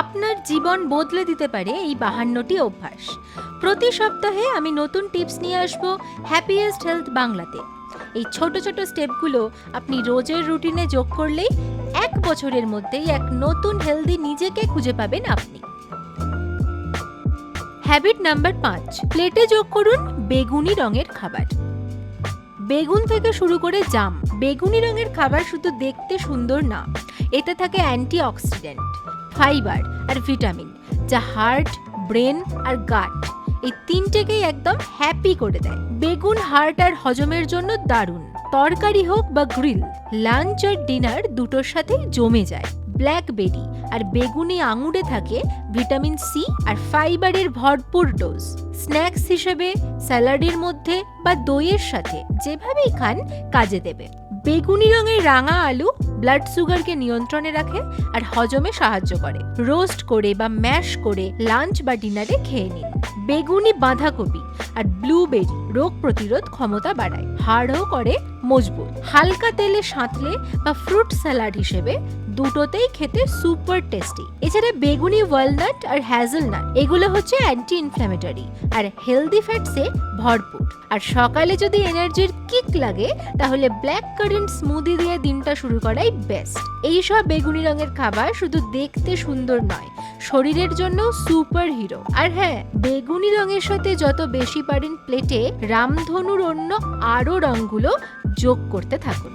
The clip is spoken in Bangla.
আপনার জীবন বদলে দিতে পারে এই বাহান্নটি অভ্যাস। প্রতি সপ্তাহে আমি নতুন টিপস নিয়ে আসব হ্যাপিয়েস্ট হেলথ বাংলাতে। এই ছোট ছোট স্টেপগুলো আপনি রোজের রুটিনে যোগ করলেই এক বছরের মধ্যেই এক নতুন হেলদি নিজেকে খুঁজে পাবেন আপনি। হ্যাবিট নাম্বার পাঁচ প্লেটে যোগ করুন বেগুনি রঙের খাবার। বেগুন থেকে শুরু করে জাম, বেগুনি রঙের খাবার শুধু দেখতে সুন্দর না, এতে থাকে অ্যান্টি অক্সিডেন্ট ফাইবার আর ভিটামিন, যা হার্ট, ব্রেন আর গাট, এই তিনটেকেই একদম হ্যাপি করে দেয়। বেগুন, হার্ট আর হজমের জন্য দারুণ। তরকারি হোক বা গ্রিল, লাঞ্চ আর ডিনার দুটোর সাথেই জমে যায়। ব্ল্যাকবেরি আর বেগুনি আঙুরে থাকে ভিটামিন সি আর ফাইবারের ভরপুর ডোজ। স্ন্যাক্স হিসেবে, স্যালাডের মধ্যে বা দইয়ের সাথে যেভাবেই খান, কাজে দেবে। বেগুনি রঙের রাঙা আলু ব্লাড সুগারকে নিয়ন্ত্রণে রাখে আর হজমে সাহায্য করে। রোস্ট করে বা ম্যাশ করে লাঞ্চ বা ডিনারে খেয়ে নিন। বেগুনি বাঁধাকপি আর ব্লুবেরি রোগ প্রতিরোধ ক্ষমতা বাড়ায়। হাড়ও করে মজবুত। হালকা তেলে সাঁতলে বা ফ্রুট স্যালাড হিসেবে দুটোতেই খেতে সুপার টেস্টি। এছাড়া বেগুনি, ওয়ালনাট আর হ্যাজেলনাট, এগুলো হচ্ছে অ্যান্টি ইনফ্ল্যামেটরি আর হেলদি ফ্যাটসে ভরপুর। আর সকালে যদি এনার্জির কিক লাগে, তাহলে ব্ল্যাক কারেন্ট স্মুদি দিয়ে দিনটা শুরু করাই বেস্ট এইসব বেগুনি রঙের খাবার শুধু দেখতে সুন্দর নয়, শরীরের জন্য সুপার হিরো আর হ্যাঁ বেগুনি রঙের সাথে যত বেশি পারেন প্লেটে রামধনুর অন্য আরও রঙগুলো যোগ করতে থাকুন।